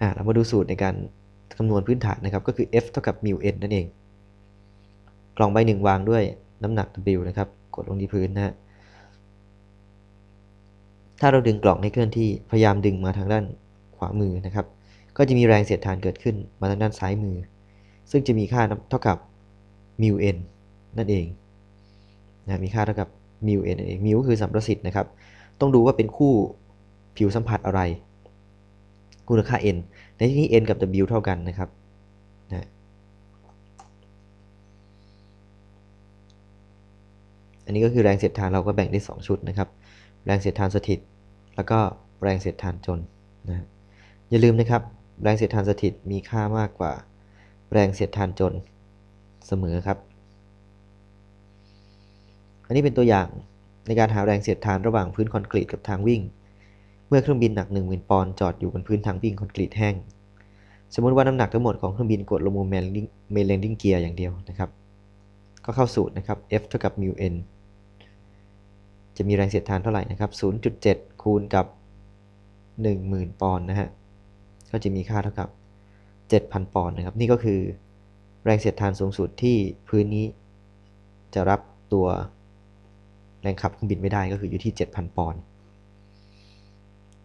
อ่าเรามาดูสูตรในการคำนวณพื้นฐานนะครับ ก็คือ F เท่ากับ mu n นั่นเอง กล่องใบหนึ่งวางด้วยน้ำหนัก W นะครับ กดลงที่พื้นนะฮะ ถ้าเราดึงกล่องให้เคลื่อนที่ พยายามดึงมาทางด้านขวามือนะครับ ก็จะมีแรงเสียดทานเกิดขึ้นมาทางด้านซ้ายมือ ซึ่งจะมีค่าเท่ากับ mu n นั่นเองนะมีค่าเท่ากับ mu n นั่นเอง mu คือสัมประสิทธิ์นะครับ ต้องดูว่าเป็นคู่ผิวสัมผัสอะไร มูลค่า n ในที่นี้ n กับ w เท่ากันนะครับนะอันนี้ก็คือแรงเสียดทานเราก็แบ่งได้ 2 ชุดนะครับ แรงเสียดทานสถิต แล้วก็แรงเสียดทานจนนะอย่าลืมนะครับ แรงเสียดทานสถิตมีค่ามากกว่า แรงเสียดทานจนเสมอครับ อันนี้เป็นตัวอย่างในการหาแรงเสียดทานระหว่างพื้นคอนกรีตกับทางวิ่ง เมื่อเครื่องบินหนัก 10,000 ปอนด์จอดอยู่บนพื้นทางวิ่งคอนกรีตแห้ง สมมติว่าน้ำหนักทั้งหมดของเครื่องบินกดลงมุมเมลเลนดิ้งเกียร์อย่างเดียวนะครับ ก็เข้าสูตรนะครับ F เท่ากับ mu n จะมีแรงเสียดทานเท่าไหร่นะครับ 0.7 คูณกับ 10,000 ปอนด์นะฮะ ก็จะมีค่าเท่ากับ 7,000 ปอนด์นะครับ นี่ก็คือแรงเสียดทานสูงสุดที่พื้นนี้จะรับตัวแรงขับเครื่องบินไม่ได้ก็คืออยู่ที่ 7,000 ปอนด์